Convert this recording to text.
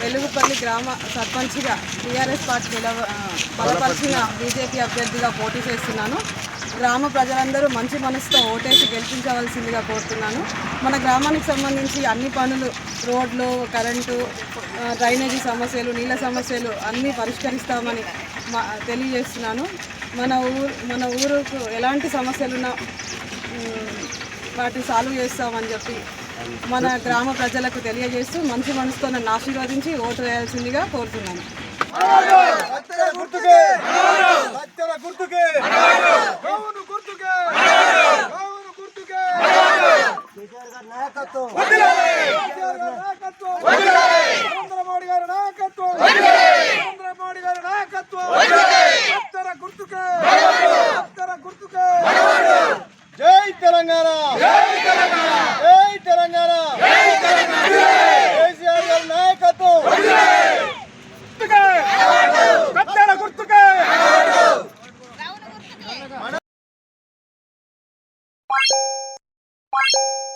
వెలుగుపల్లి గ్రామ సర్పంచ్గా TRS party నిలవ బలపరిచిన బీజేపీ అభ్యర్థిగా పోటీ చేస్తున్నాను. గ్రామ ప్రజలందరూ మంచి మనసుతో ఓటేసి గెలిపించవలసిందిగా కోరుతున్నాను. మన గ్రామానికి సంబంధించి అన్ని పనులు రోడ్లు కరెంటు డ్రైనేజీ సమస్యలు నీళ్ళ సమస్యలు అన్నీ పరిష్కరిస్తామని మా తెలియజేస్తున్నాను. మన ఊరు మన ఊరుకు ఎలాంటి సమస్యలున్నా వాటిని సాల్వ్ చేస్తామని చెప్పి మన గ్రామ ప్రజలకు తెలియజేస్తూ మంచి మనసుతో నన్ను ఆశీర్వదించి ఓటు వేయాల్సిందిగా కోరుతున్నాను. నాయకత్వం Bye.